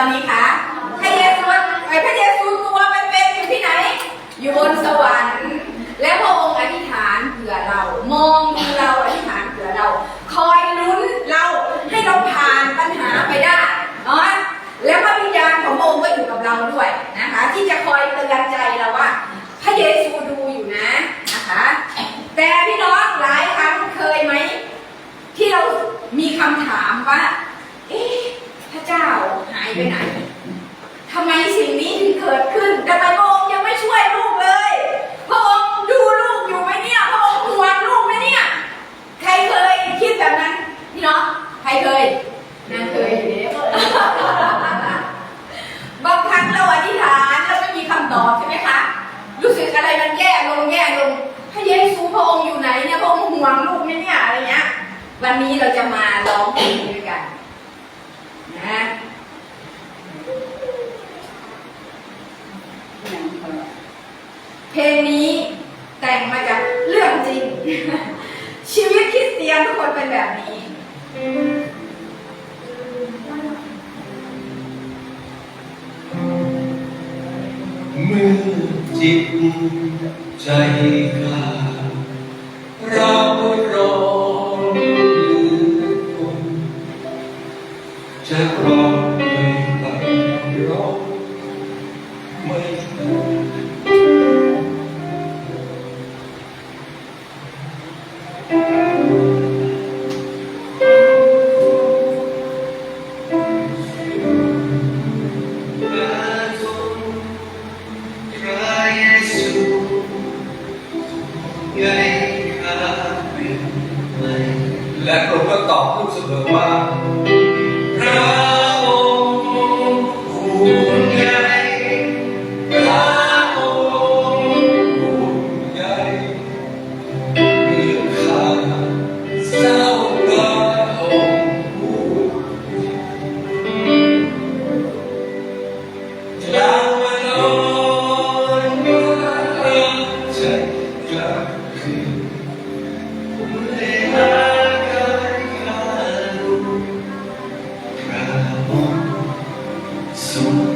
อนนี้คะพระเยซูไอ้พระเยซูตัวเป็นๆอยู่ที่ไหน อยู่บนสวรรค์ และพระองค์อธิษฐานเผื่อเรา มองดูเราอธิษฐานเผื่อเรา คอยลุ้นเราให้เราผ่านปัญหาไปได้เนาะแล้วพระวิญญาณของพระองค์ก็อยู่กับเราด้วยนะคะ ที่จะคอยเตือนใจเราว่า พระเยซูดูอยู่นะนะคะ แต่พี่น้องหลายครั้งเคยไหมที่เรามีคำถามว่า เอ๊ะ พระเจ้าหายไปไหนทำไมสิ่งนี้ถึงเกิดขึ้นทำไมพระองค์ยังไม่ช่วยลูกเลย พระองค์ดูลูกอยู่ไหมเนี่ยพระองค์ห่วงลูกไหมเนี่ย ใครเคยคิดแบบนั้นพี่น้องใครเคยนางเคยอยู่เยบางครั้งเราอธิษฐานแล้วไม่มีคำตอบใช่ไหมคะ รู้สึกอะไรมันแย่ลงแย่ลงพระเยซูพระองค์อยู่ไหนเนี่ยพระองค์ห่วงลูกไหมเนี่ยอะไรเงี้ย วันนี้เราจะมาร้องเพลงด้วยกันนะ เพลงนี้แต่งมาจากเรื่องจริง ชีวิตคริสเตียนทุกคนเป็นแบบนี้ เมื่อจิตใจก้าด sont